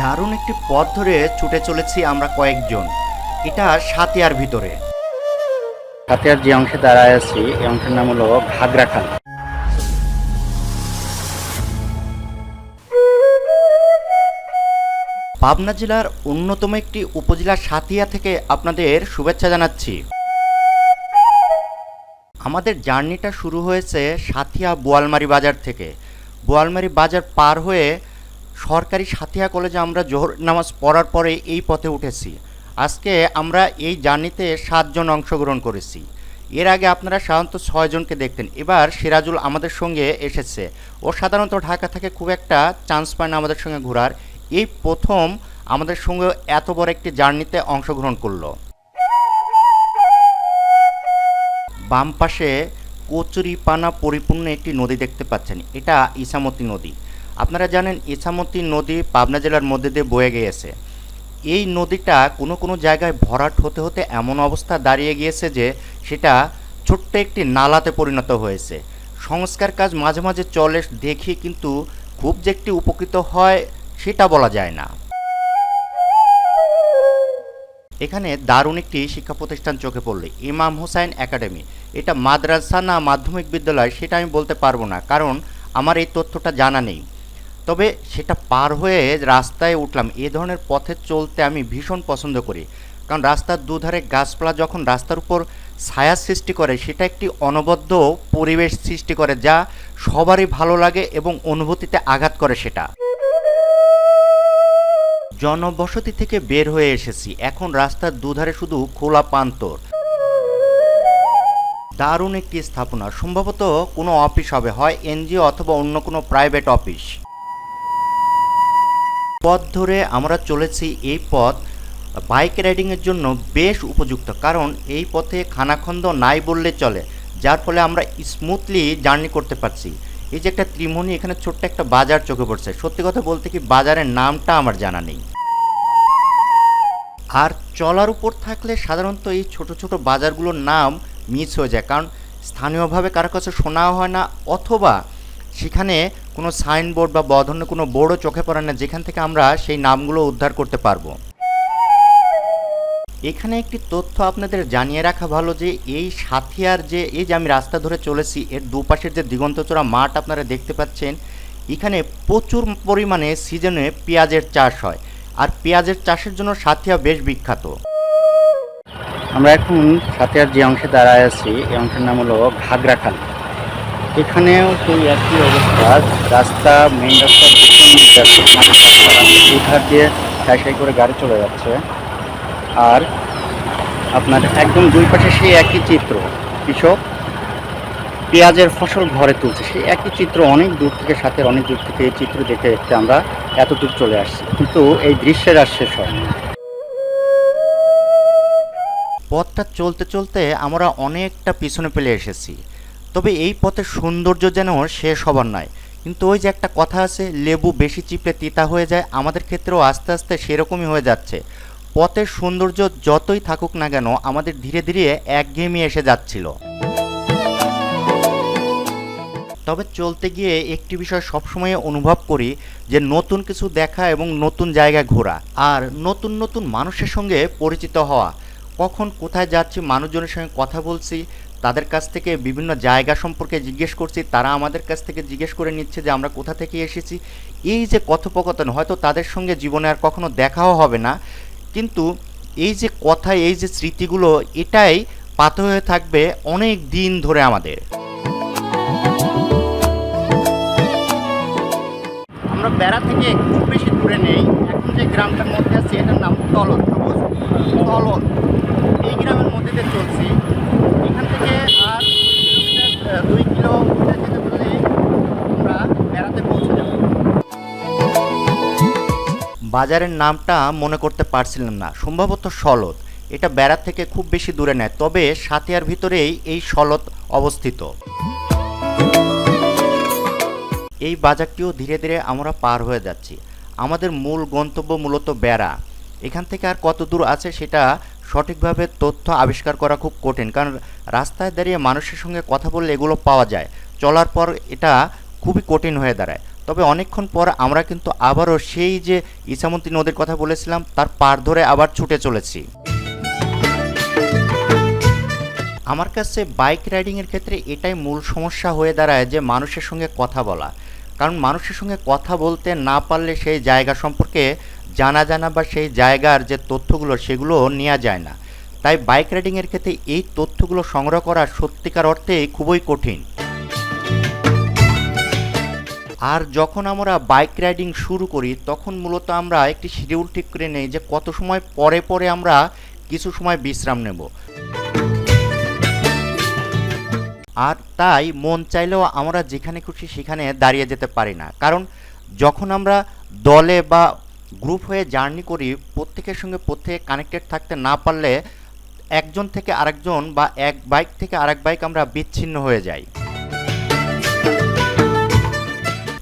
দারুণ একটি পথ ধরে ছুটে চলেছি আমরা কয়েকজন। এটা সাতিয়ার ভিতরে। সাথিয়ার যে অংশে দাঁড়ায় আছি এই অংশের নাম হলো ঘাগরা খাল পাবনা জেলার অন্যতম একটি উপজেলা সাতিয়া থেকে আপনাদের শুভেচ্ছা জানাচ্ছি। আমাদের জার্নিটা শুরু হয়েছে সাথিয়া বোয়ালমারি বাজার থেকে। বোয়ালমারি বাজার পার হয়ে সরকারি সাথিয়া কলেজে আমরা জোহর নামাজ পড়ার পরে এই পথে উঠেছি। আজকে আমরা এই জার্নিতে সাতজন অংশগ্রহণ করেছি। এর আগে আপনারা সাধারণত ছয়জনকে দেখতেন। এবার সিরাজুল আমাদের সঙ্গে এসেছে। ও সাধারণত ঢাকা থেকে খুব একটা চান্স পায় না আমাদের সঙ্গে ঘোরার। এই প্রথম আমাদের সঙ্গে এত বড় একটি জার্নিতে অংশগ্রহণ করল। বাম পাশে কচুরি পানা পরিপূর্ণ একটি নদী দেখতে পাচ্ছেন। এটা ইসামতি নদী। আপনারা জানেন ইসামতি নদী পাবনা জেলার মধ্যে দিয়ে বয়ে গিয়েছে। এই নদীটা কোনো কোনো জায়গায় ভরাট হতে হতে এমন অবস্থা দাঁড়িয়ে গিয়েছে যে সেটা ছোট্ট একটি নালাতে পরিণত হয়েছে। সংস্কার কাজ মাঝে মাঝে চলে, দেখি কিন্তু খুব যে একটি উপকৃত হয় সেটা বলা যায় না। এখানে দারুণ একটি শিক্ষা প্রতিষ্ঠান চোখে পড়ল, ইমাম হোসাইন একাডেমি। এটা মাদ্রাসা না মাধ্যমিক বিদ্যালয় সেটা আমি বলতে পারব না, কারণ আমার এই তথ্যটা জানা নেই। তবে সেটা পার হয়ে রাস্তায় উঠলাম। এ ধরনের পথে চলতে আমি ভীষণ পছন্দ করি। কারণ রাস্তার দুধারে গাছপালা যখন রাস্তার উপর ছায়া সৃষ্টি করে, সেটা একটি অনবদ্য পরিবেশ সৃষ্টি করে যা সবারই ভালো লাগে এবং অনুভূতিতে আঘাত করে সেটা। জনবসতি থেকে বের হয়ে এসেছি। এখন রাস্তার দুধারে শুধু খোলা পান্তর দারুণ একটি স্থাপনা। সম্ভবত কোনো অফিস হবে, হয় এনজিও অথবা অন্য কোনো প্রাইভেট অফিস। পথ ধরে আমরা চলেছি এই পথ বাইক রাইডিংয়ের জন্য বেশ উপযুক্ত, কারণ এই পথে খানাখন্দ নাই বললে চলে, যার ফলে আমরা স্মুথলি জার্নি করতে পারছি। এই যে একটা ত্রিমণি, এখানে ছোট্ট একটা বাজার চোখে পড়ছে। সত্যি কথা বলতে কি বাজারের নামটা আমার জানা নেই। আর চলার উপর থাকলে সাধারণত এই ছোট ছোট বাজারগুলোর নাম মিস হয়ে যায়, কারণ স্থানীয়ভাবে কারও কাছে শোনাও হয় না, অথবা সেখানে কোনো সাইনবোর্ড বা বধন্য কোনো বোর্ডও চোখে পড়ে না, যেখান থেকে আমরা সেই নামগুলো উদ্ধার করতে পারব। এখানে একটি তথ্য আপনাদের জানিয়ে রাখা ভালো যে, এই সাথিয়ার যে, এই যে আমি রাস্তা ধরে চলেছি, এর দুপাশের যে দিগন্তচূড়া মাঠ আপনারা দেখতে পাচ্ছেন, এখানে প্রচুর পরিমাণে সিজনে পেঁয়াজের চাষ হয়। আর পেঁয়াজের চাষের জন্য সাথিয়া বেশ বিখ্যাত। আমরা এখন সাথিয়ার যে অংশে দাঁড়ায় আছি, এই অংশের নাম হলো ঘাগরা খাল এখানেও সেই একই অবস্থা। রাস্তা আছে, রাস্তা। দুধার দিয়ে সাই সাই করে গাড়ি চলে যাচ্ছে। আর আপনার একদম দুই পাশে সেই একই চিত্র। কৃষক পেঁয়াজের ফসল ঘরে তুলছে। সেই একই চিত্র অনেক দূর থেকে সাথে অনেক দূর থেকে এই চিত্র দেখে দেখতে আমরা এত দূর চলে আসছি। কিন্তু এই দৃশ্যের আর শেষ হয় পথটা চলতে চলতে আমরা অনেকটা পিছনে পেলে এসেছি। তবে এই পথের সৌন্দর্য যেন শেষ হবার নয়। কিন্তু ওই যে একটা কথা আছে, লেবু বেশি চিপলে তিতা হয়ে যায়, আমাদের ক্ষেত্রেও আস্তে আস্তে সেরকমই হয়ে যাচ্ছে। পথের সৌন্দর্য যতই থাকুক না কেন, আমাদের ধীরে ধীরে একঘেয়েমি এসে যাচ্ছিল। তবে চলতে গিয়ে একটি বিষয় সবসময় অনুভব করি, যে নতুন কিছু দেখা এবং নতুন জায়গা ঘোরা, আর নতুন নতুন মানুষের সঙ্গে পরিচিত হওয়া। কখন কোথায় যাচ্ছি, মানুষজনের সঙ্গে কথা বলছি তাদের কাছ থেকে বিভিন্ন জায়গা সম্পর্কে জিজ্ঞেস করছি, তারা আমাদের কাছ থেকে জিজ্ঞেস করে নিচ্ছে যে আমরা কোথা থেকে এসেছি। এই যে কথোপকথন, হয়তো তাদের সঙ্গে জীবনে আর কখনো দেখাও হবে না, কিন্তু এই যে কথা, এই যে স্মৃতিগুলো, এটাই পাথর হয়ে থাকবে অনেক দিন ধরে আমাদের। আমরা বেড়া থেকে খুব বেশি দূরে নেই। এখন যে গ্রামটার মধ্যে আছি, এটার নাম তলদ বাজারের নামটা মনে করতে পারছিলাম না। সম্ভবত সলদ। এটা বেড়া থেকে খুব বেশি দূরে নেয়, তবে সাতিয়ার ভিতরেই এই সলদ অবস্থিত। এই বাজারটিও ধীরে ধীরে আমরা পার হয়ে যাচ্ছি। আমাদের মূল গন্তব্য মূলত বেড়া। এখান থেকে আর কত দূর আছে সেটা সঠিকভাবে তথ্য আবিষ্কার করা খুব কঠিন, কারণ রাস্তায় দাঁড়িয়ে মানুষের সঙ্গে কথা বললে এগুলো পাওয়া যায়। চলার পর এটা খুবই কঠিন হয়ে দাঁড়ায়। তবে অনেকক্ষণ পর আমরা কিন্তু আবারও সেই যে ইসামতি নদীর কথা বলেছিলাম, তার পার ধরে আবার ছুটে চলেছি। আমার কাছে বাইক রাইডিংয়ের ক্ষেত্রে এটাই মূল সমস্যা হয়ে দাঁড়ায় যে মানুষের সঙ্গে কথা বলা। কারণ মানুষের সঙ্গে কথা বলতে না পারলে সেই জায়গা সম্পর্কে জানা জানা বা সেই জায়গার যে তথ্যগুলো, সেগুলো নেওয়া যায় না। তাই বাইক রাইডিংয়ের ক্ষেত্রে এই তথ্যগুলো সংগ্রহ করা সত্যিকার অর্থে খুবই কঠিন। আর যখন আমরা বাইক রাইডিং শুরু করি, তখন মূলত আমরা একটি শিডিউল ঠিক করে নেই যে কত সময় পরে পরে আমরা কিছু সময় বিশ্রাম নেব। আর তাই মন চাইলেও আমরা যেখানে খুশি সেখানে দাঁড়িয়ে যেতে পারি না। কারণ যখন আমরা দলে বা গ্রুপ হয়ে জার্নি করি, প্রত্যেকের সঙ্গে প্রত্যেকে কানেক্টেড থাকতে না পারলে একজন থেকে আরেকজন বা এক বাইক থেকে আরেক বাইক আমরা বিচ্ছিন্ন হয়ে যাই।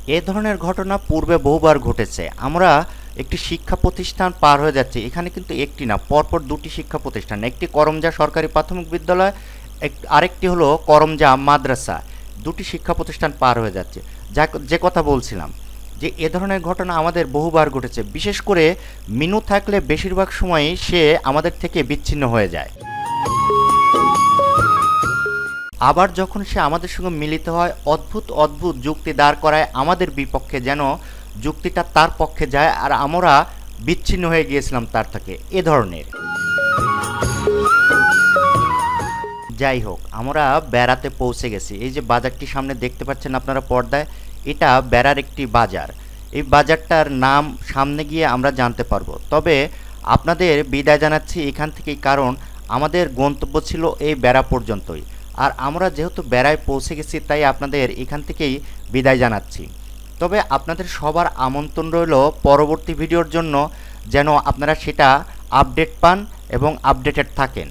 এ ধরনের ঘটনা পূর্বে বহুবার ঘটেছে। আমরা একটি শিক্ষা প্রতিষ্ঠান পার হয়ে যাচ্ছে। এখানে কিন্তু একটি না, পরপর দুটি শিক্ষা প্রতিষ্ঠান। একটি করমজা সরকারি প্রাথমিক বিদ্যালয়, এক- আরেকটি হলো করমজা মাদ্রাসা। দুটি শিক্ষা প্রতিষ্ঠান পার হয়ে যাচ্ছে। যা, যে কথা বলছিলাম, যে এ ধরনের ঘটনা আমাদের বহুবার ঘটেছে। বিশেষ করে মিনু থাকলে বেশিরভাগ সময়ই সে আমাদের থেকে বিচ্ছিন্ন হয়ে যায়। আবার যখন সে আমাদের সঙ্গে মিলিত হয়, অদ্ভুত অদ্ভুত যুক্তি দাঁড় করায় আমাদের বিপক্ষে যেন যুক্তিটা তার পক্ষে যায় আর আমরা বিচ্ছিন্ন হয়ে গিয়েছিলাম তার থেকে। এ ধরনের। যাই হোক, আমরা বেড়াতে পৌঁছে গেছি। এই যে বাজারটি সামনে দেখতে পাচ্ছেন আপনারা পর্দায়, এটা বেড়ার একটি বাজার। এই বাজারটার নাম সামনে গিয়ে আমরা জানতে পারব। তবে আপনাদের বিদায় জানাচ্ছি এখান থেকেই, কারণ আমাদের গন্তব্য ছিল এই বেড়া পর্যন্তই। আর আমরা যেহেতু বেড়ায় পৌঁছে গেছি, তাই আপনাদের এখান থেকেই বিদায় জানাচ্ছি। তবে আপনাদের সবার আমন্ত্রণ রইল পরবর্তী ভিডিওর জন্য, যেন আপনারা সেটা আপডেট পান এবং আপডেটেড থাকেন।